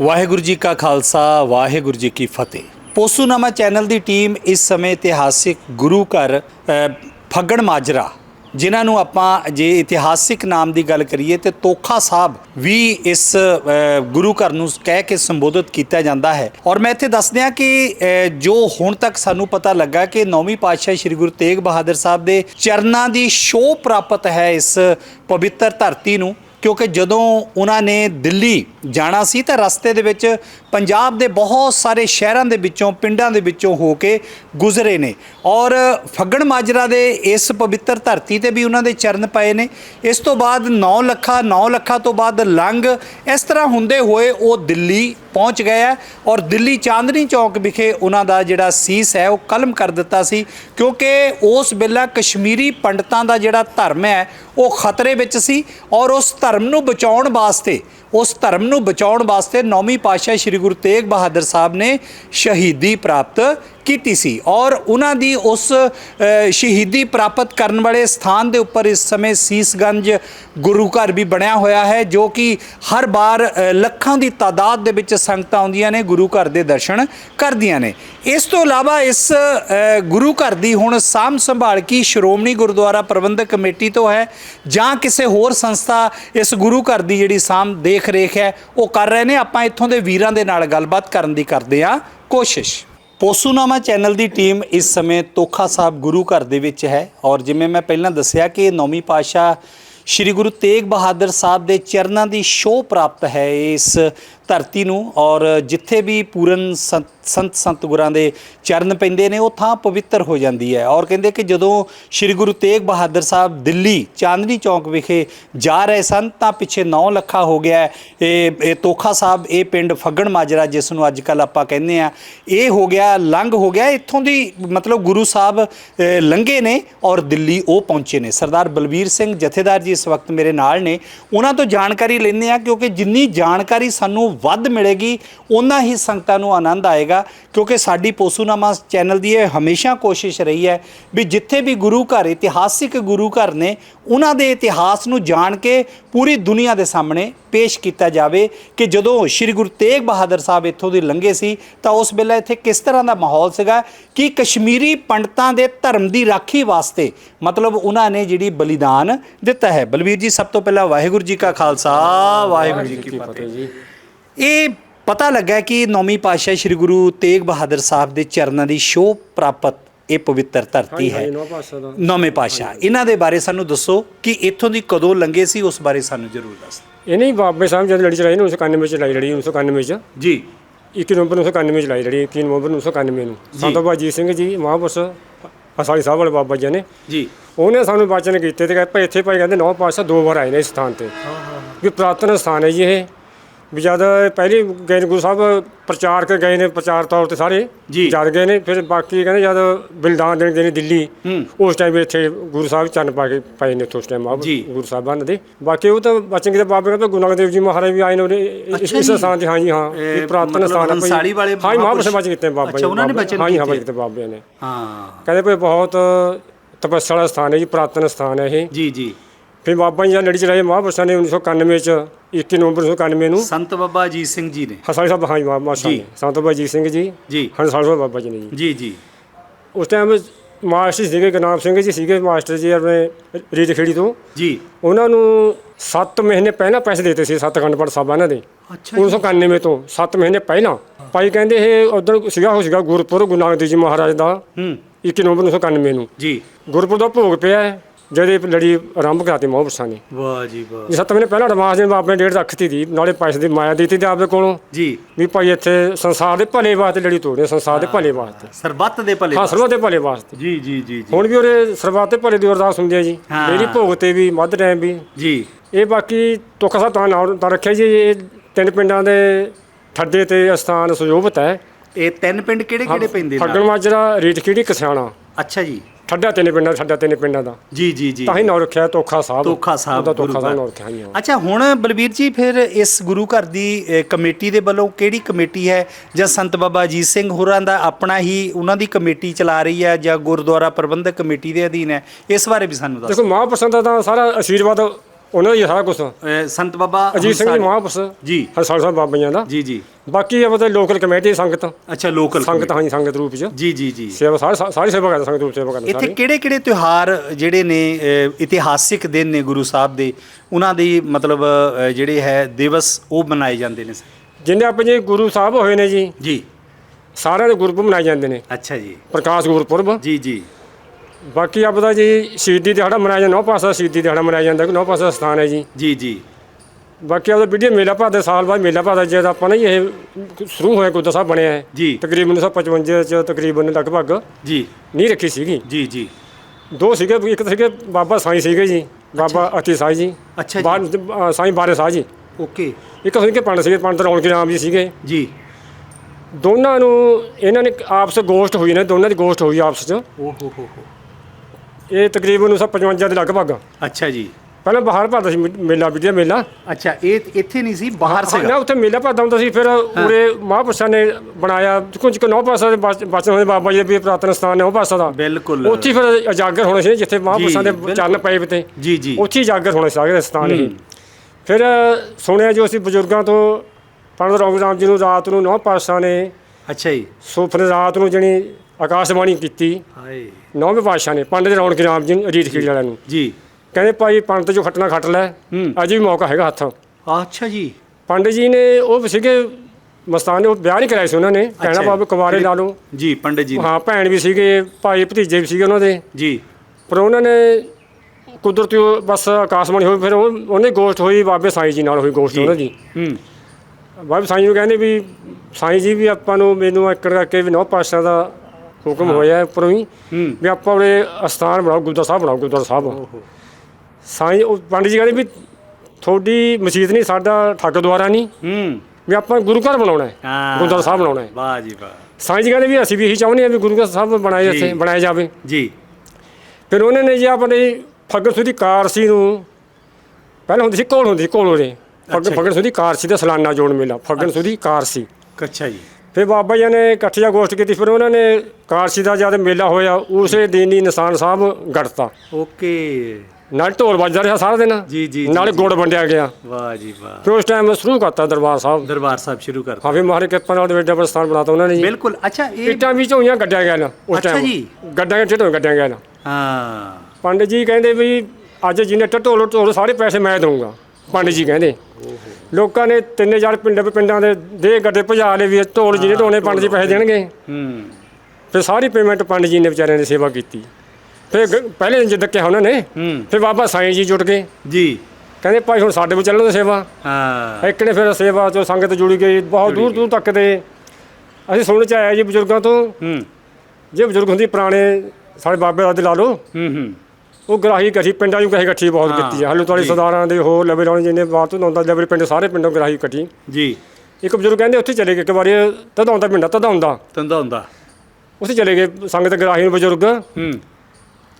ਵਾਹਿਗੁਰੂ ਜੀ ਕਾ ਖਾਲਸਾ ਵਾਹਿਗੁਰੂ ਜੀ ਕੀ ਫਤਿਹ। ਪੋਸੂਨਾਮਾ ਚੈਨਲ ਦੀ ਟੀਮ ਇਸ ਸਮੇਂ ਇਤਿਹਾਸਿਕ ਗੁਰੂ ਘਰ ਅ, ਫੱਗਣ ਮਾਜਰਾ ਜਿਨ੍ਹਾਂ ਨੂੰ ਆਪਾਂ ਜੇ ਇਤਿਹਾਸਿਕ ਨਾਮ ਦੀ ਗੱਲ ਕਰੀਏ ਤੇ ਤੋਖਾ ਸਾਹਿਬ ਵੀ ਇਸ ਗੁਰੂ ਘਰ ਨੂੰ ਕਹਿ ਕੇ ਸੰਬੋਧਿਤ ਕੀਤਾ ਜਾਂਦਾ ਹੈ। ਔਰ ਮੈਂ ਇੱਥੇ ਦੱਸ ਦਿਆਂ ਕਿ ਜੋ ਹੁਣ ਤੱਕ ਸਾਨੂੰ ਪਤਾ ਲੱਗਾ ਕਿ ਨੌਵੀਂ ਪਾਤਸ਼ਾਹ ਸ੍ਰੀ ਗੁਰੂ ਤੇਗ ਬਹਾਦਰ ਸਾਹਿਬ ਦੇ ਚਰਨਾਂ ਦੀ ਸ਼ੋਅ ਪ੍ਰਾਪਤ ਹੈ ਇਸ ਪਵਿੱਤਰ ਧਰਤੀ ਨੂੰ ਕਿਉਂਕਿ ਜਦੋਂ ਉਹਨਾਂ ਨੇ ਦਿੱਲੀ ਜਾਣਾ ਸੀ ਤਾਂ ਰਸਤੇ ਦੇ ਵਿੱਚ ਪੰਜਾਬ ਦੇ ਬਹੁਤ ਸਾਰੇ ਸ਼ਹਿਰਾਂ ਦੇ ਵਿੱਚੋਂ, ਪਿੰਡਾਂ ਦੇ ਵਿੱਚੋਂ ਹੋ ਕੇ ਗੁਜ਼ਰੇ ਨੇ। ਔਰ ਫੱਗਣ ਮਾਜਰਾ ਦੇ ਇਸ ਪਵਿੱਤਰ ਧਰਤੀ ਤੇ ਵੀ ਉਹਨਾਂ ਦੇ ਚਰਨ ਪਏ ਨੇ। ਇਸ ਤੋਂ ਬਾਅਦ 9 ਲੱਖਾ 9 ਲੱਖਾ ਤੋਂ ਬਾਅਦ ਲੰਘ ਇਸ ਤਰ੍ਹਾਂ ਹੁੰਦੇ ਹੋਏ ਉਹ ਦਿੱਲੀ ਪਹੁੰਚ ਗਏ ਹੈ ਔਰ ਦਿੱਲੀ ਚਾਂਦਨੀ ਚੌਕ ਵਿਖੇ ਉਹਨਾਂ ਦਾ ਜਿਹੜਾ ਸੀਸ ਹੈ ਉਹ ਕਲਮ ਕਰ ਦਿੱਤਾ ਸੀ। ਕਿਉਂਕਿ ਉਸ ਵੇਲੇ ਕਸ਼ਮੀਰੀ ਪੰਡਤਾਂ ਦਾ ਜਿਹੜਾ ਧਰਮ ਹੈ ਉਹ ਖਤਰੇ ਵਿੱਚ ਸੀ। ਔਰ ਉਸ ਧਰਮ ਧਰਮ ਨੂੰ ਬਚਾਉਣ ਵਾਸਤੇ, ਉਸ ਧਰਮ ਨੂੰ ਬਚਾਉਣ ਵਾਸਤੇ ਨੌਵੀਂ ਪਾਤਸ਼ਾਹ ਸ੍ਰੀ ਗੁਰੂ ਤੇਗ ਬਹਾਦਰ ਸਾਹਿਬ ਨੇ ਸ਼ਹੀਦੀ ਪ੍ਰਾਪਤ ਕੀਤੀ ਸੀ ਔਰ ਉਹਨਾਂ ਦੀ ਉਸ ਸ਼ਹੀਦੀ ਪ੍ਰਾਪਤ ਕਰਨ ਵਾਲੇ ਸਥਾਨ ਦੇ ਉੱਪਰ ਇਸ ਸਮੇਂ ਸੀਸਗੰਜ ਗੁਰੂ ਘਰ ਵੀ ਬਣਿਆ ਹੋਇਆ ਹੈ, ਜੋ ਕਿ ਹਰ ਵਾਰ ਲੱਖਾਂ ਦੀ ਤਾਦਾਦ ਦੇ ਵਿੱਚ ਸੰਗਤਾਂ ਆਉਂਦੀਆਂ ਨੇ, ਗੁਰੂ ਘਰ ਦੇ ਦਰਸ਼ਨ ਕਰਦੀਆਂ ਨੇ। ਇਸ ਤੋਂ ਇਲਾਵਾ ਇਸ ਗੁਰੂ ਘਰ ਦੀ ਹੁਣ ਸਾਂਭ ਸੰਭਾਲ ਕੀ ਸ਼੍ਰੋਮਣੀ ਗੁਰਦੁਆਰਾ ਪ੍ਰਬੰਧਕ ਕਮੇਟੀ ਤੋਂ ਹੈ, ਜਾਂ ਕਿਸੇ ਹੋਰ ਸੰਸਥਾ ਇਸ ਗੁਰੂ ਘਰ ਦੀ ਜਿਹੜੀ ਸਾਂਭ ਦੇਖ ਰੇਖ ਹੈ, ਉਹ ਕਰ ਰਹੇ ਨੇ? ਆਪਾਂ ਇੱਥੋਂ ਦੇ ਵੀਰਾਂ ਦੇ ਨਾਲ ਗੱਲਬਾਤ ਕਰਨ ਦੀ ਕਰਦੇ ਹਾਂ। ਕੋਸ਼ਿਸ਼। ਪੋਸੂਨਾਮਾ ਚੈਨਲ ਦੀ ਟੀਮ ਇਸ ਸਮੇਂ ਤੋਖਾ ਸਾਹਿਬ ਗੁਰੂ ਘਰ ਦੇ ਵਿੱਚ ਹੈ ਔਰ ਜਿਵੇਂ ਮੈਂ ਪਹਿਲਾਂ ਦੱਸਿਆ ਕਿ ਨੌਵੀਂ ਪਾਤਸ਼ਾਹ ਸ੍ਰੀ ਗੁਰੂ ਤੇਗ ਬਹਾਦਰ ਸਾਹਿਬ ਦੇ ਚਰਨਾਂ ਦੀ ਸ਼ੋਅ ਪ੍ਰਾਪਤ ਹੈ ਇਸ ਧਰਤੀ ਨੂੰ ਔਰ ਜਿੱਥੇ ਵੀ ਪੂਰਨ ਸੰਤ ਸੰਤ ਸੰਤ ਗੁਰਾਂ ਦੇ ਚਰਨ ਪੈਂਦੇ ਨੇ, ਉਹ ਥਾਂ ਪਵਿੱਤਰ ਹੋ ਜਾਂਦੀ ਹੈ। ਔਰ ਕਹਿੰਦੇ ਕਿ ਜਦੋਂ ਸ੍ਰੀ ਗੁਰੂ ਤੇਗ ਬਹਾਦਰ ਸਾਹਿਬ ਦਿੱਲੀ ਚਾਂਦਨੀ ਚੌਕ ਵਿਖੇ ਜਾ ਰਹੇ ਸਨ, ਤਾਂ ਪਿੱਛੇ 9 ਲੱਖਾ ਹੋ ਗਿਆ ਇਹ ਇਹ ਤੋਖਾ ਸਾਹਿਬ, ਇਹ ਪਿੰਡ ਫੱਗਣ ਮਾਜਰਾ, ਜਿਸ ਨੂੰ ਅੱਜ ਕੱਲ ਆਪਾਂ ਕਹਿੰਦੇ ਆ ਇਹ ਹੋ ਗਿਆ, ਲੰਘ ਹੋ ਗਿਆ, ਇੱਥੋਂ ਦੀ ਮਤਲਬ ਗੁਰੂ ਸਾਹਿਬ ਲੰਘੇ ਨੇ ਔਰ ਦਿੱਲੀ ਉਹ ਪਹੁੰਚੇ ਨੇ। ਸਰਦਾਰ ਬਲਬੀਰ ਸਿੰਘ ਜਥੇਦਾਰ ਜੀ ਇਸ ਵਕਤ ਮੇਰੇ ਨਾਲ ਨੇ। ਉਹਨਾਂ ਤੋਂ ਜਾਣਕਾਰੀ ਲੈਂਦੇ ਆ ਕਿਉਂਕਿ ਜਿੰਨੀ ਜਾਣਕਾਰੀ ਸਾਨੂੰ ਵੱਧ ਮਿਲੇਗੀ ਉਨਾ ਹੀ ਸੰਗਤਾਂ ਨੂੰ ਆਨੰਦ ਆਏਗਾ। ਕਿਉਂਕਿ ਸਾਡੀ ਪੋਸੂਨਾਮਾ ਚੈਨਲ ਦੀ ਇਹ ਹਮੇਸ਼ਾ ਕੋਸ਼ਿਸ਼ ਰਹੀ ਹੈ ਵੀ ਜਿੱਥੇ ਵੀ ਗੁਰੂ ਘਰ, ਇਤਿਹਾਸਿਕ ਗੁਰੂ ਘਰ ਨੇ, ਉਹਨਾਂ ਦੇ ਇਤਿਹਾਸ ਨੂੰ ਜਾਣ ਕੇ ਪੂਰੀ ਦੁਨੀਆ ਦੇ ਸਾਹਮਣੇ ਪੇਸ਼ ਕੀਤਾ ਜਾਵੇ ਕਿ ਜਦੋਂ ਸ੍ਰੀ ਗੁਰੂ ਤੇਗ ਬਹਾਦਰ ਸਾਹਿਬ ਇੱਥੋਂ ਦੀ ਲੰਘੇ ਸੀ, ਤਾਂ ਉਸ ਵੇਲੇ ਇੱਥੇ ਕਿਸ ਤਰ੍ਹਾਂ ਦਾ ਮਾਹੌਲ ਸੀਗਾ ਕਿ ਕਸ਼ਮੀਰੀ ਪੰਡਤਾਂ ਦੇ ਧਰਮ ਦੀ ਰਾਖੀ ਵਾਸਤੇ ਮਤਲਬ ਉਹਨਾਂ ਨੇ ਜਿਹੜੀ ਬਲੀਦਾਨ ਦਿੱਤਾ ਹੈ। ਬਲਵੀਰ ਜੀ ਸਭ ਤੋਂ ਪਹਿਲਾਂ ਵਾਹਿਗੁਰੂ ਜੀ ਕਾ ਖਾਲਸਾ ਵਾਹਿਗੁਰੂ ਜੀ ਕੀ ਫਤਿਹ ਜੀ। ਇਹ ਪਤਾ ਲੱਗਾ ਕਿ ਨੌਵੀਂ ਪਾਤਸ਼ਾਹ ਸ੍ਰੀ ਗੁਰੂ ਤੇਗ ਬਹਾਦਰ ਸਾਹਿਬ ਦੇ ਚਰਨਾਂ ਦੀ ਸ਼ੋਅ ਪ੍ਰਾਪਤ ਇਹ ਪਵਿੱਤਰ ਧਰਤੀ ਹੈ। ਨੌਵੇਂ ਪਾਤਸ਼ਾਹ। ਇਹਨਾਂ ਦੇ ਬਾਰੇ ਸਾਨੂੰ ਦੱਸੋ ਕਿ ਇੱਥੋਂ ਦੀ ਕਦੋਂ ਲੰਘੇ ਸੀ ਉਸ ਬਾਰੇ ਸਾਨੂੰ ਜ਼ਰੂਰ ਦੱਸ ਇਹ ਨਹੀਂ ਬਾਬੇ ਸਾਹਿਬ ਜਦ ਲੜੀ ਚਲਾਈ ਨੇ 1991 ਚ ਲੜੀ ਲੜੀ 1991 ਚ। ਜੀ। 21 ਨਵੰਬਰ 1991 ਚ ਲਾਈ ਲੜੀ 3 ਨਵੰਬਰ 1991 ਨੂੰ। ਸੰਤ ਅਜੀਤ ਸਿੰਘ ਜੀ ਮਹਾਂਪੁਰਸ਼ ਅਸਾਲੀ ਸਾਹਿਬ ਵਾਲੇ ਬਾਬਾ ਜੀ ਨੇ। ਜੀ। ਉਹਨੇ ਸਾਨੂੰ ਬਚਨ ਕੀਤੇ ਤੇ ਕਹਿੰਦੇ ਇੱਥੇ ਭਾਈ ਕਹਿੰਦੇ ਨੌ ਪਾਸਾ ਦੋ ਵਾਰ ਆਏ ਨੇ ਇਸ ਸਥਾਨ ਤੇ। ਵੀ ਪ੍ਰਾਤਨ ਸਥਾਨ ਹੈ ਜੀ ਇਹ। ਵੀ ਜਦ ਪਹਿਲੀ ਗਏ ਨੇ ਗੁਰੂ ਸਾਹਿਬ ਪ੍ਰਚਾਰ ਗਏ ਨੇ ਪ੍ਰਚਾਰ ਤੌਰ ਤੇ ਸਾਰੇ ਜੀ। ਜਦ ਗਏ ਨੇ ਫਿਰ ਬਾਕੀ ਕਹਿੰਦੇ ਜਦ ਬਲਿਦਾਨ ਦੇਣ ਗਏ ਨੇ ਦਿੱਲੀ ਉਸ ਟਾਈਮ ਇੱਥੇ ਗੁਰੂ ਸਾਹਿਬ ਚੰਨ ਪਾ ਕੇ ਪਏ ਨੇ ਉੱਥੇ ਉਸ ਟਾਈਮ ਜੀ। ਗੁਰੂ ਸਾਹਿਬਾਨ ਦੇ ਬਾਕੀ ਉਹ ਤਾਂ ਬਚਨ ਕੀਤੇ ਬਾਬੇ ਕਹਿੰਦੇ ਗੁਰੂ ਨਾਨਕ ਦੇਵ ਜੀ ਮਹਾਰਾਜ ਵੀ ਆਏ ਨੇ ਉਹਦੇ ਇਸ ਅੱਛਾ ਇਸ ਜੀ। ਸਥਾਨ ਤੇ ਹਾਂ ਇਹ ਇਹ ਪ੍ਰਾਤਨ ਮਤਲਬ ਸਥਾਨ ਹੈ ਭਾਈ। ਹੰਸਾਲੀ ਵਾਲੇ ਹਾਂ ਜੀ ਮਹਾਂਪੁਰਸ਼ ਮਹਾਂਪੁਰਸ਼ ਬਚਨ ਕੀਤੇ ਬਾਬਾ ਜੀ ਉਹਨਾਂ ਨੇ ਬਾਬੇ- ਬਚਨ ਹਾਂ ਜੀ ਹਾਂ ਕੀਤੇ। ਬਚਨ ਕੀਤੇ ਬਾਬਿਆਂ ਨੇ ਹਾਂ ਕਹਿੰਦੇ ਭਾਈ ਬਹੁਤ ਤਪੱਸਿਆ ਵਾਲਾ ਸਥਾਨ ਹੈ ਜੀ ਪ੍ਰਾਤਨ ਸਥਾਨ ਹੈ ਇਹ ਜੀ ਜੀ ਫਿਰ ਬਾਬਾ ਜੀ ਜਦ ਲੜੀ ਚਲਾਏ ਮਹਾਂਪੁਰਸ਼ਾਂ ਨੇ 1991 ਚ 21 ਨਵੰਬਰ 1991 ਨੂੰ। ਸੰਤ ਬਾਬਾ ਅਜੀਤ ਸਿੰਘ ਜੀ ਨੇ। ਹਸਾਲੀ ਸਾਹਿਬ ਹਾਂ ਜੀ ਮਹਾਂਪੁਰਸ਼ਾਂ ਜੀ। ਨੇ। ਸੰਤ ਬਾਬਾ ਜੀ ਸਿੰਘ ਜੀ ਜੀ। ਹੰਸਾਲ ਸਾਹਿਬ ਬਾਬਾ ਜੀ ਨੇ ਜੀ। ਜੀ ਜੀ। ਉਸ ਟਾਈਮ ਮਾਸਟਰ ਸੀਗੇ ਗੁਰਨਾਮ ਸਿੰਘ ਜੀ ਸੀਗੇ ਮਾਸਟਰ ਜੀ ਆਪਣੇ ਰੀਤ ਖੇੜੀ ਤੋਂ। ਜੀ। ਉਹਨਾਂ ਨੂੰ 7 ਮਹੀਨੇ ਪਹਿਲਾਂ ਪੈਸੇ ਦਿੱਤੇ ਸੀ ਸੱਤ ਖੰਡ ਪਾਠ ਸਾਹਿਬਾਂ ਇਹਨਾਂ ਦੇ। ਅੱਛਾ 1991 ਤੋਂ 7 ਮਹੀਨੇ ਪਹਿਲਾਂ। ਭਾਈ ਕਹਿੰਦੇ ਇਹ ਉਦੋਂ ਸੀਗਾ ਹੋ ਸੀਗਾ ਗੁਰਪੁਰਬ ਗੁਰੂ ਨਾਨਕ ਦੇਵ ਜੀ ਮਹਾਰਾਜ ਦਾ। ਹੂੰ। 21 ਨਵੰਬਰ 1991 ਨੂੰ। ਜੀ। ਗੁਰਪੁਰਬ ਦਾ ਭੋਗ ਪਿਆ ਹੈ, ਜਦ ਇਹ ਲੜੀ ਆਰੰਭ ਕਰਾਤੀ ਮਹਾਂਪੁਰਸ਼ਾਂ ਨੇ। ਵਾਹ ਜੀ ਵਾਹ। ਜੀ ਸੱਤ ਮਹੀਨੇ ਪਹਿਲਾਂ ਐਡਵਾਂਸ ਦੇ ਬਾਪ ਨੇ ਡੇਢ ਰੱਖਤੀ ਦੀ ਨਾਲੇ ਪੈਸੇ ਦੀ ਮਾਇਆ ਦਿੱਤੀ ਤੇ ਆਪਦੇ ਕੋਲੋਂ। ਜੀ। ਵੀ ਭਾਈ ਇੱਥੇ ਸੰਸਾਰ ਦੇ ਭਲੇ ਵਾਸਤੇ ਲੜੀ ਤੋੜਨੀ ਸੰਸਾਰ ਦੇ ਭਲੇ ਵਾਸਤੇ। ਸਰਬੱਤ ਦੇ ਭਲੇ ਹਾਂ ਸਰਬੱਤ ਦੇ ਭਲੇ ਵਾਸਤੇ। ਜੀ ਜੀ ਜੀ ਹੁਣ ਵੀ ਉਹਦੇ ਸਰਬੱਤ ਦੇ ਭਲੇ ਦੀ ਅਰਦਾਸ ਹੁੰਦੀ ਹੈ ਜੀ। ਮੇਰੀ ਭੋਗ ਤੇ ਵੀ ਮੱਧ ਟਾਈਮ ਵੀ। ਜੀ। ਇਹ ਬਾਕੀ ਤੁੱਖ ਸਾਹਿਬ ਤਾਂ ਨਾਮ ਤਾਂ ਰੱਖਿਆ ਜੀ ਇਹ ਤਿੰਨ ਪਿੰਡਾਂ ਦੇ ਠੱਡੇ ਤੇ ਅਸਥਾਨ ਸੁਜੋਭਤ ਹੈ। ਇਹ ਤਿੰਨ ਪਿੰਡ ਕਿਹੜੇ ਕਿਹੜੇ ਪੈਂਦੇ ਫੱਗਣ ਨਾਲ ਮਾਜਰਾ ਰੀਠ ਖੀੜੀ ਕਸਿਆਣਾ। ਅੱਛਾ ਜੀ। ਠੱਡਾ ਤਿੰਨ ਪਿੰਡਾਂ ਠੱਡਾ ਤਿੰਨ ਪਿੰਡਾਂ ਦਾ। ਜੀ ਜੀ ਜੀ। ਤਾਂ ਹੀ ਨਾਮ ਰੱਖਿਆ ਤੋਖਾ ਸਾਹਿਬ ਤੋਖਾ ਸਾਹਿਬ ਉਹਦਾ ਤੋਖਾ ਸਾਹਿਬ। ਨਾਮ ਰੱਖਿਆ ਜੀ ਅੱਛਾ ਹੁਣ ਬਲਬੀਰ ਜੀ ਫਿਰ ਇਸ ਗੁਰੂ ਘਰ ਦੀ ਕਮੇਟੀ ਦੇ ਵੱਲੋਂ ਕਿਹੜੀ ਕਮੇਟੀ ਹੈ? ਜਾਂ ਸੰਤ ਬਾਬਾ ਅਜੀਤ ਸਿੰਘ ਹੋਰਾਂ ਦਾ ਆਪਣਾ ਹੀ ਉਹਨਾਂ ਦੀ ਕਮੇਟੀ ਚਲਾ ਰਹੀ ਹੈ ਜਾਂ ਗੁਰਦੁਆਰਾ ਪ੍ਰਬੰਧਕ ਕਮੇਟੀ ਦੇ ਅਧੀਨ ਹੈ? ਇਸ ਬਾਰੇ ਵੀ ਸਾਨੂੰ ਦੱਸੋ। ਦੇਖੋ ਮਹਾਂਪੁਰਸ਼ਾਂ ਦਾ ਤਾਂ ਸਾਰਾ ਆਸ਼ੀਰਵਾਦ ਉਹਨਾਂ ਦਾ ਹੀ ਸਾਰਾ ਕੁਝ ਸੰਤ ਬਾਬਾ ਅਜੀਤ ਸਿੰਘ ਜੀ ਹੰਸਾਰੀ। ਮਹਾਂਪੁਰਸ਼। ਜੀ। ਹਰਸਾਲ ਸਾਹਿਬ ਬਾਬਿਆਂ ਦਾ। ਜੀ ਜੀ। ਬਾਕੀ ਇਹ ਮਤਲਬ ਲੋਕਲ ਕਮੇਟੀ ਸੰਗਤ। ਅੱਛਾ ਲੋਕਲ ਸੰਗਤ ਹਾਂ ਜੀ ਸੰਗਤ ਰੂਪ ਚ। ਜੀ ਜੀ ਜੀ। ਸੇਵਾ ਸਾਰੇ ਸਾਰੀ ਸੇਵਾ ਕਰਦੇ ਸੰਗਤ ਰੂਪ ਸੇਵਾ ਕਰਦੇ ਇੱਥੇ ਸਾਰੇ। ਕਿਹੜੇ ਕਿਹੜੇ ਤਿਉਹਾਰ ਜਿਹੜੇ ਨੇ ਇਤਿਹਾਸਿਕ ਦਿਨ ਨੇ ਗੁਰੂ ਸਾਹਿਬ ਦੇ? ਉਹਨਾਂ ਦੀ ਮਤਲਬ ਜਿਹੜੇ ਹੈ ਦਿਵਸ ਉਹ ਮਨਾਏ ਜਾਂਦੇ ਨੇ ਜਿੰਨੇ ਆਪਣੇ ਗੁਰੂ ਸਾਹਿਬ ਹੋਏ ਨੇ ਜੀ ਜੀ। ਸਾਰਿਆਂ ਦੇ ਗੁਰਪੁਰਬ ਮਨਾਏ ਜਾਂਦੇ ਨੇ। ਅੱਛਾ ਜੀ। ਪ੍ਰਕਾਸ਼ ਗੁਰਪੁਰਬ। ਜੀ ਜੀ। ਬਾਕੀ ਆਪਦਾ ਜੀ ਸ਼ਹੀਦੀ ਦਿਹਾੜਾ ਮਨਾਇਆ ਜਾਂਦਾ ਨੌ ਪਾਸਾ ਸ਼ਹੀਦੀ ਦਿਹਾੜਾ ਮਨਾਇਆ ਜਾਂਦਾ ਨੌ ਪਾਸਾ ਸਥਾਨ ਹੈ ਜੀ। ਜੀ ਜੀ। ਬਾਕੀ ਆਪਦਾ ਵੀਡੀਓ ਮੇਲਾ ਭਾਦੇ ਸਾਲ ਬਾਅਦ ਮੇਲਾ ਭਾਦਾ ਜਦ ਆਪਾਂ ਨੇ ਇਹ ਸ਼ੁਰੂ ਹੋਇਆ ਗੁਰਦਾ ਸਾਹਿਬ ਬਣਿਆ ਹੈ ਜੀ। ਤਕਰੀਬਨ 1955 ਚ ਤਕਰੀਬਨ ਲਗਭਗ ਜੀ। ਨਹੀਂ ਰੱਖੀ ਸੀਗੀ। ਜੀ ਜੀ। ਦੋ ਸੀਗੇ ਇੱਕ ਸੀਗੇ ਬਾਬਾ ਸਾਈਂ ਸੀਗੇ ਜੀ ਬਾਬਾ ਅਤੀ ਸਾਈਂ ਜੀ ਅੱਛਾ ਜੀ। ਬਾਰ- ਸਾਈਂ ਬਾਰੇ ਸਾਹ ਜੀ। ਓਕੇ। ਇੱਕ ਸੀਗੇ ਪੰਡਤ ਸੀਗੇ ਪੰਡਤ ਰੌਣਕ ਰਾਮ ਜੀ ਸੀਗੇ। ਜੀ। ਦੋਨਾਂ ਨੂੰ ਇਹਨਾਂ ਨੇ ਆਪਸ ਗੋਸ਼ਟ ਹੋਈ ਨੇ ਦੋਨਾਂ ਦੀ ਗੋਸ਼ਟ ਹੋਈ ਆਪਸ ਚ। ਓ ਹੋ ਹੋ ਹੋ। ਇਹ ਤਕਰੀਬਨ 1955 ਦੇ ਲਗਭਗ। ਅੱਛਾ ਜੀ। ਪਹਿਲਾਂ ਬਾਹਰ ਭਾਦਾ ਸੀ ਮੇ- ਮੇਲਾ ਵਿਦਿਆ ਮੇਲਾ। ਅੱਛਾ ਇਹ ਇੱਥੇ ਨਹੀਂ ਸੀ ਬਾਹਰ ਨਾ ਸੀਗਾ ਉੱਥੇ ਮੇਲਾ ਭਾਦਾ ਹੁੰਦਾ ਸੀ ਫਿਰ ਉਰੇ ਮਹਾਂਪੁਰਸ਼ਾਂ ਨੇ ਬਣਾਇਆ। ਕੁਝ ਕੁ ਨੌ ਪਾਸਾ ਦੇ ਬਚ- ਬਚਨ ਹੋਏ ਬਾਬਾ ਜੀ ਦੇ ਵੀ ਪੁਰਾਤਨ ਸਥਾਨ ਹੈ ਉਹ ਪਾਸਾ ਦਾ। ਬਿਲਕੁਲ। ਉੱਥੇ ਫਿਰ ਉਜਾਗਰ ਹੋਣੇ ਸੀ ਜਿੱਥੇ ਮਹਾਂਪੁਰਸ਼ਾਂ ਦੇ ਬਿਲਕੁਲ। ਚਰਨ ਪਏ ਵੇ ਤੇ। ਜੀ ਜੀ। ਉੱਥੇ ਹੀ ਉਜਾਗਰ ਹੋਣੇ ਸਾਰੇ ਸਥਾਨ ਹੀ। ਫਿਰ ਸੁਣਿਆ ਜੋ ਅਸੀਂ ਬਜ਼ੁਰਗਾਂ ਤੋਂ ਪੰਡਤ ਰੌਣਕ ਰਾਮ ਜੀ ਨੂੰ ਰਾਤ ਨੂੰ ਨੌ ਪਾਤਸ਼ਾਹ ਨੇ ਅੱਛਾ ਜੀ। ਸੋ ਫਿਰ ਰਾਤ ਨੂੰ ਜਣੀ ਆਕਾਸ਼ਬਾਣੀ ਕੀਤੀ। ਹਾਏ। ਨੌਵੇਂ ਪਾਤਸ਼ਾਹ ਨੇ ਪੰਡਤ ਰੌਣਕ ਰਾਮ ਜੀ ਨੂੰ ਅਜੀਤ ਖੀਰ ਵਾਲਿਆਂ ਨੂੰ। ਜੀ। ਕਹਿੰਦੇ ਭਾਈ ਪੰਡਤ ਜੋ ਖੱਟਣਾ ਖੱਟ ਲੈ। ਅਜੇ ਵੀ ਮੌਕਾ ਹੈਗਾ ਹੱਥ। ਅੱਛਾ ਜੀ। ਪੰਡਤ ਜੀ ਨੇ ਉਹ ਸੀਗੇ ਮਸਤਾਨੇ ਉਹ ਵਿਆਹ ਨਹੀਂ ਕਰਾਇਆ ਸੀ ਉਹਨਾਂ ਨੇ। ਕਹਿਣਾ। ਬਾਬੇ ਕੁਵਾਰੇ ਲਾ ਲਓ। ਜੀ ਪੰਡਿਤ ਜੀ ਨੇ। ਹਾਂ ਭੈਣ ਵੀ ਸੀਗੇ ਭਾਈ ਭਤੀਜੇ ਵੀ ਸੀਗੇ ਉਹਨਾਂ ਦੇ। ਜੀ। ਪਰ ਉਹਨਾਂ ਨੇ ਕੁਦਰਤੀ ਉਹ ਬਸ ਆਕਾਸ਼ਬਾਣੀ ਹੋਈ ਫਿਰ ਉਹ ਉਹਨੇ ਗੋਸ਼ਟ ਹੋਈ ਬਾਬੇ ਸਾਈਂ ਜੀ ਨਾਲ ਹੋਈ ਗੋਸ਼ਟ ਉਹਨਾਂ ਦੀ। ਹੂੰ। ਬਾਬੇ ਸਾਈਂ ਨੂੰ ਕਹਿੰਦੇ ਵੀ ਸਾਈਂ ਜੀ ਵੀ ਆਪਾਂ ਨੂੰ ਮੈਨੂੰ ਇੱਕੜ ਕਰਕੇ ਵੀ ਨੌ ਪਾਤਸ਼ਾਹ ਦਾ ਹੁਕਮ ਹੋਇਆ ਉੱਪਰੋਂ ਹੀ ਵੀ ਆਪਾਂ ਉਹਦੇ ਅਸਥਾਨ ਬਣਾਓ ਗੁਰਦੁਆਰਾ ਸਾਹਿਬ ਬਣਾਓ ਗੁਰਦੁਆਰਾ ਸਾਹਿਬ ਸਾਈਂ ਉਹ ਪੰਡਿਤ ਜੀ ਕਹਿੰਦੇ ਵੀ ਤੁਹਾਡੀ ਮਸਜਿਦ ਨਹੀਂ ਸਾਡਾ ਠੱਗ ਦੁਆਰਾ ਨਹੀਂ ਹੂੰ। ਵੀ ਆਪਾਂ ਗੁਰੂ ਘਰ ਬਣਾਉਣਾ ਹੈ ਗੁਰਦੁਆਰਾ ਸਾਹਿਬ ਬਣਾਉਣਾ ਹੈ। ਵਾਹ ਜੀ ਵਾਹ। ਸਾਈਂ ਜੀ ਕਹਿੰਦੇ ਵੀ ਅਸੀਂ ਵੀ ਇਹੀ ਚਾਹੁੰਦੇ ਹਾਂ ਵੀ ਗੁਰੂ ਘਰ ਸਾਹਿਬ ਬਣਾਏ। ਇੱਥੇ ਬਣਾਇਆ ਜਾਵੇ। ਜੀ। ਫਿਰ ਉਹਨਾਂ ਨੇ ਜੀ ਆਪਣੇ ਫਗਰ ਸੁਦੀ ਕਾਰਸੀ ਨੂੰ ਪਹਿਲਾਂ ਹੁੰਦੀ ਸੀ ਕੋਲ ਹੁੰਦੀ ਸੀ ਕੋਲ ਉਹਦੇ। ਫਗਰ ਸੁਦੀ ਕਾਰਸੀ ਦਾ ਸਾਲਾਨਾ ਜੋੜ ਮੇਲਾ ਫਗਰ ਸੁਦੀ ਕਾਰਸੀ। ਅੱਛਾ ਜੀ। ਫਿਰ ਬਾਬਾ ਜੀ ਨੇ ਇਕੱਠੇ ਗੋਸ਼ਟ ਕੀਤੀ ਫਿਰ ਉਹਨਾਂ ਨੇ ਕਾਰਸੀ ਦਾ ਜਦ ਮੇਲਾ ਹੋਇਆ ਉਸੇ ਦਿਨ ਹੀ ਨਿਸ਼ਾਨ ਸਾਹਿਬ ਗੜਤਾ। ਓਕੇ। ਨਾਲ ਢੋਲ ਵੱਜਦਾ ਰਿਹਾ ਸਾਰਾ ਦਿਨ। ਜੀ, ਜੀ, ਨਾਲੇ ਗੁੜ ਵੰਡਿਆ ਗਿਆ। ਵਾਹ ਜੀ ਵਾਹ। ਫਿਰ ਉਸ ਟਾਈਮ ਸ਼ੁਰੂ ਕਰਤਾ ਦਰਬਾਰ ਸਾਹਿਬ। ਦਰਬਾਰ ਸਾਹਿਬ ਸ਼ੁਰੂ ਕਰ ਹਾਂ ਫਿਰ ਮਹਾਰਾਜ ਕਿਰਪਾ ਨਾਲ ਵੇਡਾ ਸਥਾਨ ਬਣਾਤਾ ਉਹਨਾਂ ਨੇ ਜੀ। ਬਿਲਕੁਲ। ਅੱਛਾ ਇਹ ਇੱਟਾਂ ਵਿੱਚ ਹੋਈਆਂ ਗੱਡਿਆ ਗਿਆ ਨਾ ਉਸ ਅੱਛਾ ਟਾਈਮ ਜੀ। ਗੱਡਾਂ ਛੇਟੋਂ ਗੱਡਿਆ ਗਿਆ ਨਾ। ਹਾਂ। ਪੰਡਿਤ ਜੀ ਕਹਿੰਦੇ ਵੀ ਅੱਜ ਜਿਹਨੇ ਢੋਲ ਢੋਲ ਸਾਰੇ ਪੈਸੇ ਮੈਂ ਦਊਂਗਾ। ਪੰਡਿਤ ਜੀ ਕਹਿੰਦੇ। ਲੋਕਾਂ ਨੇ ਤਿੰਨ ਹਜ਼ਾਰ ਪਿੰਡ ਪਿੰਡਾਂ ਦੇ ਦੇ ਗੱਡੇ ਭਜਾ ਲਏ ਵੀ ਢੋਲ ਜਿਹਨੇ ਢੋਣੇ ਪੰਡਿਤ ਜੀ ਪੈਸੇ ਦੇਣਗੇ। ਹੂੰ ਫਿਰ ਸਾਰੀ ਪੇਮੈਂਟ ਪੰਡਿਤ ਜੀ ਨੇ ਵਿਚਾਰਿਆਂ ਦੀ ਸੇਵਾ ਕੀਤੀ। ਫਿਰ ਗ- ਪਹਿਲੇ ਦਿਨ ਜਿੱਦ ਕਿਹਾ ਉਹਨਾਂ ਨੇ ਹੂੰ। ਫਿਰ ਬਾਬਾ ਸਾਈਂ ਜੀ ਜੁਟ ਗਏ। ਜੀ। ਕਹਿੰਦੇ ਭਾਈ ਹੁਣ ਸਾਡੇ ਵਿੱਚ ਚੱਲਣ ਦੀ ਸੇਵਾ। ਹਾਂ। ਇੱਕ ਨੇ ਫਿਰ ਸੇਵਾ ਚੋਂ ਸੰਗਤ ਜੁੜੀ ਗਈ ਬਹੁਤ ਦੂਰ ਦੂਰ ਤੱਕ ਦੇ। ਅਸੀਂ ਸੁਣਨ ਚ ਆਇਆ ਜੀ ਬਜ਼ੁਰਗਾਂ ਤੋਂ। ਹੂੰ। ਜੇ ਬਜ਼ੁਰਗ ਹੁੰਦੀ ਪੁਰਾਣੇ ਸਾਡੇ ਬਾਬੇ ਦਾਦੇ ਲਾ ਲਓ। ਹੂੰ ਹੂੰ। ਉਹ ਗਰਾਹੀ ਇਕੱਠੀ ਪਿੰਡਾਂ ਨੂੰ ਗਰਾਹੀ ਇਕੱਠੀ ਬਹੁਤ ਕੀਤੀ ਹੈ ਹਲੂ ਤੁਹਾਡੇ। ਸਰਦਾਰਾਂ ਦੇ ਹੋਰ ਲਵੇ ਲਾਉਣੇ ਜਿੰਨੇ ਬਾਤ ਤੋਂ ਆਉਂਦਾ ਲਵੇ ਪਿੰਡ ਸਾਰੇ ਪਿੰਡੋਂ ਗਰਾਹੀ ਇਕੱਠੀ। ਜੀ। ਇੱਕ ਬਜ਼ੁਰਗ ਕਹਿੰਦੇ ਉੱਥੇ ਚਲੇ ਗਏ ਇੱਕ ਵਾਰੀ ਤਦਾਉਂਦਾ ਪਿੰਡਾ ਤਦਾਉਂਦਾ ਤੰਦਾ ਹੁੰਦਾ। ਉੱਥੇ ਚਲੇ ਗਏ ਸੰਗਤ ਗਰਾਹੀ ਨੂੰ ਬਜ਼ੁਰਗ। ਹੂੰ।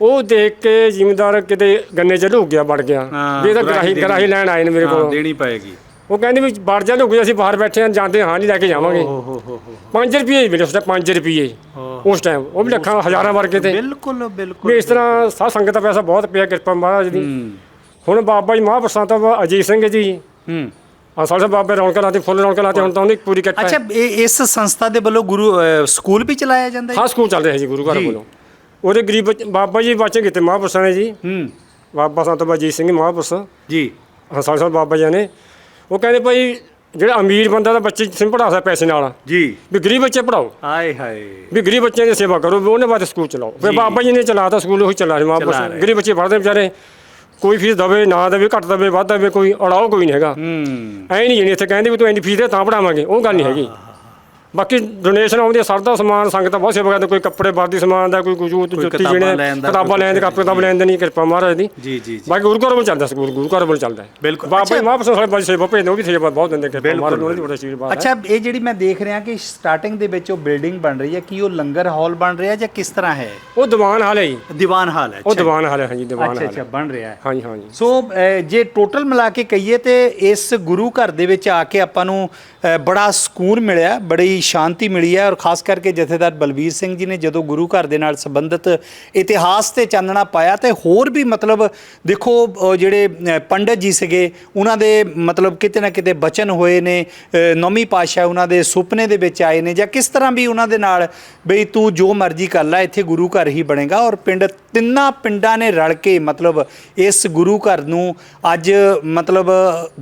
ਉਹ ਦੇਖ ਕੇ ਜ਼ਿਮੀਂਦਾਰ ਕਿਤੇ ਗੰਨੇ ਚ ਲੁਕ ਗਿਆ ਵੜ ਗਿਆ। ਇਹ ਤਾਂ ਗਰਾਹੀ ਗਰਾਹੀ ਲੈਣ ਆਏ ਨੇ ਮੇਰੇ ਕੋਲ। ਦੇਣੀ ਪਏਗੀ। ਉਹ ਕਹਿੰਦੇ ਵੀ ਵੜ ਜਾ ਲੁਕ ਅਸੀਂ ਬਾਹਰ ਬੈਠੇ ਹਾਂ ਜਾਂਦੇ ਹਾਂ ਨਹੀਂ ਲੈ ਕੇ ਜਾਵਾਂਗੇ। ਹੋ ਹੋ ਹੋ 5 ਰੁਪਏ ਮਿਲੇ ਉਸ ਟਾਈਮ 5 ਰੁਪਏ। ਹੋ। ਉਸ ਟਾਈਮ ਉਹ ਵੀ ਲੱਖਾਂ ਹਜ਼ਾਰਾਂ ਵਰਗੇ ਤੇ। ਬਿਲਕੁਲ ਬਿਲਕੁਲ। ਇਸ ਤਰ੍ਹਾਂ ਸਾਧ ਸੰਗਤ ਦਾ ਪੈਸਾ ਬਹੁਤ ਪਿਆ ਕਿਰਪਾ ਮਹਾਰਾਜ ਦੀ। ਹੂੰ। ਹੁਣ ਬਾਬਾ ਜੀ ਮਹਾਂਪੁਰਸ਼ਾਂ ਤੋਂ ਅਜੀਤ ਸਿੰਘ ਜੀ। ਹੂੰ। ਆ ਸਾਡੇ ਬਾਬੇ ਰੌਣਕਾਂ ਲਾਤੇ ਫੁੱਲ ਰੌਣਕਾਂ ਲਾਤੇ ਹੁਣ ਤਾਂ ਉਹਦੀ ਪੂਰੀ ਕਿਰਪਾ ਹੈ। ਅੱਛਾ ਇਹ ਇਸ ਸੰਸਥਾ ਦੇ ਵੱਲੋਂ ਗੁਰੂ ਸਕੂਲ ਵੀ ਚਲਾਇਆ ਜਾਂਦਾ ਹੈ? ਹਾਂ ਸਕੂਲ ਚੱਲ ਰਿਹਾ ਜੀ ਗੁਰੂ ਘਰ ਜੀ। ਵੱਲੋਂ। ਉਹਦੇ ਗਰੀਬ ਬੱਚ- ਬਾਬਾ ਜੀ ਬੱਚੇ ਕੀਤੇ ਮਹਾਂਪੁਰਸ਼ਾਂ ਨੇ ਜੀ। ਹੂੰ। ਬਾਬਾ ਸੰਤ ਬਾਬਾ ਅਜੀਤ ਸਿੰਘ ਮਹਾਂਪੁਰਸ਼। ਜੀ। ਹਾਂ ਸਾਡੇ ਸਾਹਿਬ ਬਾਬਾ ਜੀ ਨੇ। ਉਹ ਕਹਿੰਦੇ ਭਾਈ ਜਿਹੜਾ ਅਮੀਰ ਬੰਦਾ ਦਾ ਬੱਚੇ ਸਿੰਘ ਪੜ੍ਹਾ ਸਕਦਾ ਪੈਸੇ ਨਾਲ। ਜੀ। ਵੀ ਗਰੀਬ ਬੱਚੇ ਪੜਾਓ ਹਾਏ ਹਾਏ। ਵੀ ਗਰੀਬ ਬੱਚਿਆਂ ਦੀ ਸੇਵਾ ਕਰੋ ਵੀ ਉਹਨੇ ਬਾਅਦ ਸਕੂਲ ਚਲਾਓ। ਫਿਰ ਜੀ। ਬਾਬਾ ਜੀ ਨੇ ਚਲਾਤਾ ਸਕੂਲ ਉਹੀ ਚੱਲਾ ਰਿਹਾ ਚਲਾ ਰਹੇ। ਗਰੀਬ ਬੱਚੇ ਪੜ੍ਹਦੇ ਵਿਚਾਰੇ ਕੋਈ ਫੀਸ ਦਵੇ ਨਾ ਦੇਵੇ ਘੱਟ ਦਵੇ ਵੱਧ ਦਵੇ ਕੋਈ ਅੜਾਓ ਕੋਈ ਨਹੀਂ ਹੈਗਾ। ਹੂੰ। ਐ ਨਹੀਂ ਜਿਹੜੀ ਇੱਥੇ ਕਹਿੰਦੇ ਵੀ ਤੂੰ ਇੰਨੀ ਫੀਸ ਦੇ ਤਾਂ ਪੜਾਵਾਂਗੇ ਉਹ ਗੱਲ ਨਹੀਂ ਹੈਗੀ। ਬਾਕੀ ਡੋਨੇਸ਼ਨ ਆਉਂਦੀ ਹੈ ਸਰਦਾ ਸਮਾਨ ਸੰਗਤ ਬਹੁਤ ਸੇਵਾ ਕਰਦੇ ਕੋਈ ਕੱਪੜੇ ਵਰਦੀ ਸਮਾਨ ਦਾ ਕੋਈ ਕੁਝ ਜੁੱਤੀ ਕਿਤਾਬਾਂ ਜਿਹੜੇ ਕਿਤਾਬਾਂ ਲੈਣ ਦੇ ਕਾਪੀ ਕਿਤਾਬ ਲੈਣ ਦੇ ਨਹੀਂ ਕਿਰਪਾ ਮਹਾਰਾਜ ਦੀ। ਜੀ ਜੀ ਜੀ। ਬਾਕੀ ਗੁਰੂ ਘਰ ਚੱਲਦਾ ਸਕੂਲ ਗੁਰੂ ਘਰ ਵੱਲ ਚੱਲਦਾ। ਬਿਲਕੁਲ। ਬਾਬਾ ਮਹਾਂਪੁਰਸ਼ ਸਾਡੇ ਬਾਜੀ ਸੇਵਾ ਭੇਜਦੇ ਉਹ ਵੀ ਸੇਵਾ ਬਹੁਤ ਦਿੰਦੇ ਕਿਰਪਾ ਮਹਾਰਾਜ ਉਹਨਾਂ ਦੀ ਬੜਾ ਆਸ਼ੀਰਵਾਦ ਅੱਛਾ ਇਹ ਜਿਹੜੀ ਮੈਂ ਦੇਖ ਰਿਹਾ ਕਿ ਸਟਾਰਟਿੰਗ ਦੇ ਵਿੱਚ ਉਹ ਬਿਲਡਿੰਗ ਬਣ ਰਹੀ ਹੈ ਕੀ ਉਹ ਲੰਗਰ ਹਾਲ ਬਣ ਰਿਹਾ ਜਾਂ ਕਿਸ ਤਰ੍ਹਾਂ ਹੈ? ਉਹ ਦੀਵਾਨ ਹਾਲ ਹੈ ਜੀ। ਦੀਵਾਨ ਹਾਲ ਹੈ ਉਹ ਦੀਵਾਨ ਹਾਲ ਹੈ ਹਾਂਜੀ ਦੀਵਾਨ ਅੱਛਾ ਹਾਲ ਅੱਛਾ ਬਣ ਰਿਹਾ ਹੈ। ਹਾਂਜੀ ਹਾਂਜੀ। ਸੋ ਜੇ ਟੋਟਲ ਮਿਲਾ ਕੇ ਕਹੀਏ ਤੇ ਇਸ ਗੁਰੂ ਘਰ ਦੇ ਵਿੱਚ ਆ ਕੇ ਆਪਾਂ ਨੂੰ ਬੜਾ ਸਕੂਨ ਮਿਲਿਆ ਬੜੀ ਸ਼ਾਂਤੀ ਮਿਲੀ ਹੈ ਔਰ ਖਾਸ ਕਰਕੇ ਜਥੇਦਾਰ ਬਲਬੀਰ ਸਿੰਘ ਜੀ ਨੇ ਜਦੋਂ ਗੁਰੂ ਘਰ ਦੇ ਨਾਲ ਸੰਬੰਧਿਤ ਇਤਿਹਾਸ ਤੇ ਚਾਨਣਾ ਪਾਇਆ ਤੇ ਹੋਰ ਵੀ ਮਤਲਬ ਦੇਖੋ ਜਿਹੜੇ ਅ, ਪੰਡਤ ਜੀ ਸੀਗੇ ਉਹਨਾਂ ਦੇ ਮਤਲਬ ਕਿਤੇ ਨਾ ਕਿਤੇ ਬਚਨ ਹੋਏ ਨੇ ਅ, ਨੌਵੀਂ ਪਾਤਸ਼ਾਹ ਉਹਨਾਂ ਦੇ ਸੁਪਨੇ ਦੇ ਵਿੱਚ ਆਏ ਨੇ ਜਾਂ ਕਿਸ ਤਰ੍ਹਾਂ ਵੀ ਉਹਨਾਂ ਦੇ ਨਾਲ ਬਈ ਤੂੰ ਜੋ ਮਰਜ਼ੀ ਕਰ ਲੈ ਇੱਥੇ ਗੁਰੂ ਘਰ ਹੀ ਬਣੇਗਾ ਔਰ ਪਿੰਡ ਤਿੰਨਾਂ ਪਿੰਡਾਂ ਨੇ ਰਲ ਕੇ ਮਤਲਬ ਇਸ ਗੁਰੂ ਘਰ ਨੂੰ ਅੱਜ ਮਤਲਬ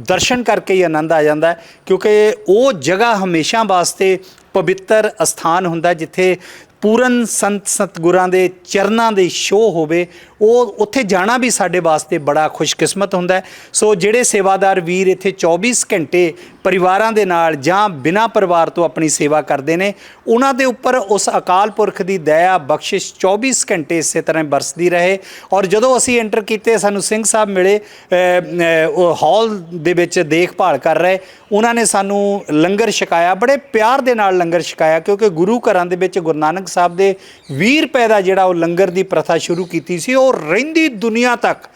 ਦਰਸ਼ਨ ਕਰਕੇ ਹੀ ਆਨੰਦ ਆ ਜਾਂਦਾ ਕਿਉਂਕਿ ਉਹ ਜਗ੍ਹਾ ਹਮੇਸ਼ਾ ਵਾਸਤੇ ਪਵਿੱਤਰ ਅਸਥਾਨ ਹੁੰਦਾ ਜਿੱਥੇ ਪੂਰਨ ਸੰਤ ਸਤਗੁਰਾਂ ਦੇ ਚਰਨਾਂ ਦੇ ਸ਼ੋਅ ਹੋਵੇ ਉਹ ਉੱਥੇ ਜਾਣਾ ਵੀ ਸਾਡੇ ਵਾਸਤੇ ਬੜਾ ਖੁਸ਼ਕਿਸਮਤ ਹੁੰਦਾ ਹੈ। ਸੋ ਜਿਹੜੇ ਸੇਵਾਦਾਰ ਵੀਰ ਇੱਥੇ 24 ਘੰਟੇ ਪਰਿਵਾਰਾਂ ਦੇ ਨਾਲ ਜਾਂ ਬਿਨਾਂ ਪਰਿਵਾਰ ਤੋਂ ਆਪਣੀ ਸੇਵਾ ਕਰਦੇ ਨੇ ਉਹਨਾਂ ਦੇ ਉੱਪਰ ਉਸ ਅਕਾਲ ਪੁਰਖ ਦੀ ਦਇਆ ਬਖਸ਼ਿਸ਼ 24 ਘੰਟੇ ਇਸੇ ਤਰ੍ਹਾਂ ਬਰਸਦੀ ਰਹੇ। ਔਰ ਜਦੋਂ ਅਸੀਂ ਐਂਟਰ ਕੀਤੇ ਸਾਨੂੰ ਸਿੰਘ ਸਾਹਿਬ ਮਿਲੇ ਅ, ਉਹ ਹਾਲ ਦੇ ਵਿੱਚ ਦੇਖਭਾਲ ਕਰ ਰਹੇ ਉਹਨਾਂ ਨੇ ਸਾਨੂੰ ਲੰਗਰ ਛਕਾਇਆ। ਬੜੇ ਪਿਆਰ ਦੇ ਨਾਲ ਲੰਗਰ ਛਕਾਇਆ ਕਿਉਂਕਿ ਗੁਰੂ ਘਰਾਂ ਦੇ ਵਿੱਚ ਗੁਰੂ ਨਾਨਕ ਸਾਹਿਬ ਦੇ 20 ਰੁਪਏ ਦਾ ਜਿਹੜਾ ਉਹ ਲੰਗਰ ਦੀ ਪ੍ਰਥਾ ਸ਼ੁਰੂ ਕੀਤੀ ਸੀ ਉਹ ਰਹਿੰਦੀ ਦੁਨੀਆ ਤੱਕ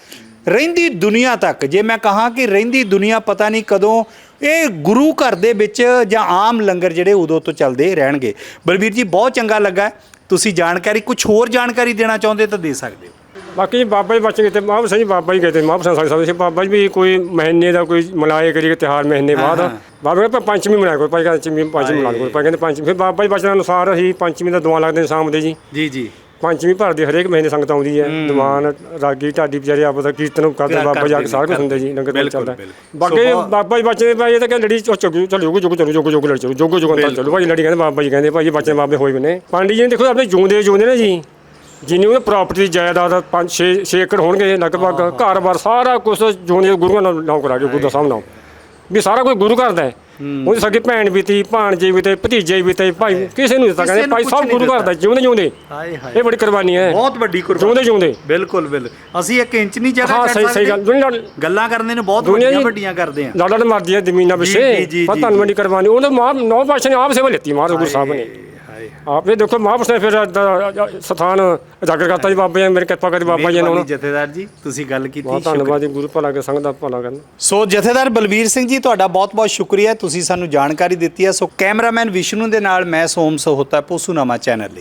ਰਹਿੰਦੀ ਦੁਨੀਆ ਤੱਕ। ਜੇ ਮੈਂ ਕਹਾਂ ਕਿ ਰਹਿੰਦੀ ਦੁਨੀਆ ਪਤਾ ਨਹੀਂ ਕਦੋਂ ਇਹ ਗੁਰੂ ਘਰ ਦੇ ਵਿੱਚ ਜਾਂ ਆਮ ਲੰਗਰ ਜਿਹੜੇ ਉਦੋਂ ਤੋਂ ਚੱਲਦੇ ਰਹਿਣਗੇ। ਬਲਬੀਰ ਜੀ ਬਹੁਤ ਚੰਗਾ ਲੱਗਾ। ਤੁਸੀਂ ਜਾਣਕਾਰੀ ਕੁਝ ਹੋਰ ਜਾਣਕਾਰੀ ਦੇਣਾ ਚਾਹੁੰਦੇ ਤਾਂ ਦੇ ਸਕਦੇ ਹੋ। ਬਾਕੀ ਬਾਬਾ ਜੀ ਬਚ ਗਏ ਤੇ ਜੀ ਬਾਬਾ ਜੀ ਗਏ ਤੇ ਮਹਾਂਪੁਰਸ਼ ਸਾਹਿਬ ਸੀ ਬਾਬਾ ਜੀ ਵੀ ਕੋਈ ਮਹੀਨੇ ਦਾ ਕੋਈ ਮਨਾਏ ਕਰੀਏ ਤਿਉਹਾਰ ਮਹੀਨੇ ਬਾਅਦ। ਬਾਬਾ ਜੀ ਪੰਚਮੀ ਮਨਾਇਆ ਕੋਈ ਭਾਈ ਕਹਿੰਦੇ ਪੰਚਮੀ ਪੰਚਮੀ ਮਨਾ ਕੋਈ ਭਾਈ ਕਹਿੰਦੇ ਪੰਚਮੀ ਫਿਰ ਬਾਬਾ ਜੀ ਬਚਨ ਅਨੁਸਾਰ ਅਸੀਂ ਪੰਚਮੀ ਦਾ ਦੁਆ ਲੱਗਦੇ ਨੇ ਸ਼ਾਮ ਦੇ ਜੀ। ਜੀ ਜੀ। ਪੰਚਮੀ ਭਰਦੇ ਹਰੇਕ ਮਹੀਨੇ ਸੰਗਤ ਆਉਂਦੀ ਹੈ। ਦੀਵਾਨ ਰਾਗੀ ਢਾਡੀ ਵਿਚਾਰੇ ਆਪਸ ਦਾ ਕੀਰਤਨ ਕਰਦੇ ਕਰ- ਬਾਬਾ ਜੀ ਕੇ ਸਾਰਾ ਕੁਝ ਨੇ, ਹੁੰਦੇ ਜੀ ਲੰਗਰ ਚੱਲਦਾ। ਬਿਲਕੁਲ। ਬਾਕੀ ਬਾਬਾ ਜੀ ਬਚਨ ਭਾਈ ਇਹ ਤਾਂ ਕਹਿੰਦੇ ਲੜੀ ਚਲੋ ਚਲੋ ਚਲੋ ਜੋਗ ਜੋਗ ਚਲੋ ਜੋਗ ਜੋਗ ਲੜ ਚਲੋ ਜੋਗ ਜੋਗ ਅੰਦਰ ਚਲੋ। ਭਾਈ ਲੜੀ ਕਹਿੰਦੇ ਬਾਬਾ ਜੀ ਕਹਿੰਦੇ ਭਾਈ ਬਚਨ ਬਾਬੇ ਹੋਏ ਬਨੇ ਪੰਡਿਤ ਜੀ ਨੇ ਦੇਖੋ ਆਪਣੇ ਜੂੰਦੇ ਜੂੰਦੇ ਨੇ ਜੀ। ਜਿੰਨੀ ਉਹ ਪ੍ਰਾਪਰਟੀ ਦੀ ਜਾਇਦਾਦ 5 6 6 ਏਕੜ ਹੋਣਗੇ ਲਗਭਗ ਘਰ-ਬਾਰ ਸਾਰਾ ਕੁਝ ਜੂੰਦੇ ਗੁਰੂਆਂ ਨਾਲ ਨਾਮ ਕਰਾ ਕੇ ਗੁਰੂ ਦਾ ਸਾਹਮਣਾ ਵੀ ਸਾਰਾ ਕੁਝ ਗੁਰੂ ਕਰਦਾ ਹੈ। ਉਹਦੀ ਭੈਣ ਵੀ ਤੀ ਭਾਣਜੇ ਵੀ ਤੇ ਭਤੀਜੇ ਵੀ ਤੇ ਭਾਈ ਕਿਸੇ ਨੂੰ ਦਿੱਤਾ ਕਹਿੰਦੇ ਭਾਈ ਨਹੀਂ ਗੁਰੂ ਕਰਦਾ ਜਿਉਂਦੇ ਜਿਉਂਦੇ। ਹਾਏ ਹਾਏ। ਇਹ ਬੜੀ ਕੁਰਬਾਨੀ ਹੈ। ਬਹੁਤ ਵੱਡੀ ਕੁਰਬਾਨੀ। ਜਿਉਂਦੇ ਜਿਉਂਦੇ। ਬਿਲਕੁਲ ਬਿਲਕੁਲ। ਅਸੀਂ ਇੱਕ ਇੰਚ ਨਹੀਂ ਜਗ੍ਹਾ ਹਾਂ ਸਹੀ ਸਹੀ। ਗੱਲ। ਗੱਲਾਂ ਕਰਨ ਦੇ ਨੂੰ ਬਹੁਤ ਵੱਡੀਆਂ ਜੀ- ਵੱਡੀਆਂ ਕਰਦੇ ਆ। ਲਾਲਾ ਨੇ ਮਰਦੀ ਹੈ ਜ਼ਮੀਨਾਂ ਜੀ, ਪਿੱਛੇ। ਜੀ, ਜੀ, ਪਰ ਜੀ, ਤੁਹਾਨੂੰ ਜੀ। ਵੱਡੀ ਕੁਰਬਾਨੀ ਉਹਨੇ ਮਾਂ ਨੌ ਪਾਸ਼ਾ ਨੇ ਆਪ ਸੇਵਾ ਲੈਤੀ ਮਹਾਰਾਜ ਗੁਰੂ ਸਾਹਿਬ ਨੇ। ਆਪੇ ਦੇਖੋ ਮਹਾਂਪੁਰਸ਼ ਨੇ ਫਿਰ ਸਥਾਨ ਉਜਾਗਰ ਕਰਤਾ ਜੀ ਬਾਬਾ ਜੀ ਮੇਰੇ ਕਿਰਪਾ ਕਰੀ ਬਾਬਾ ਜੀ ਨੇ ਮਿਹਰਬਾਨੀ ਜਥੇਦਾਰ ਜੀ ਤੁਸੀਂ ਗੱਲ ਕੀਤੀ ਬਹੁਤ ਧੰਨਵਾਦ ਜੀ ਗੁਰੂ ਭਲਾ ਕੇ ਸੰਗਤ ਦਾ ਭਲਾ ਕਰਨ। ਸੋ ਜਥੇਦਾਰ ਬਲਵੀਰ ਸਿੰਘ ਜੀ ਤੁਹਾਡਾ ਬਹੁਤ-ਬਹੁਤ ਸ਼ੁਕਰੀਆ ਤੁਸੀਂ ਸਾਨੂੰ ਜਾਣਕਾਰੀ ਦਿੱਤੀ ਹੈ। ਸੋ ਕੈਮਰਾਮੈਨ ਵਿਸ਼ਨੂੰ ਦੇ ਨਾਲ ਮੈਂ ਸੋਮ ਸਹੋਤਾ ਪੋਸੂਨਾਮਾ ਚੈਨਲ ਲਈ।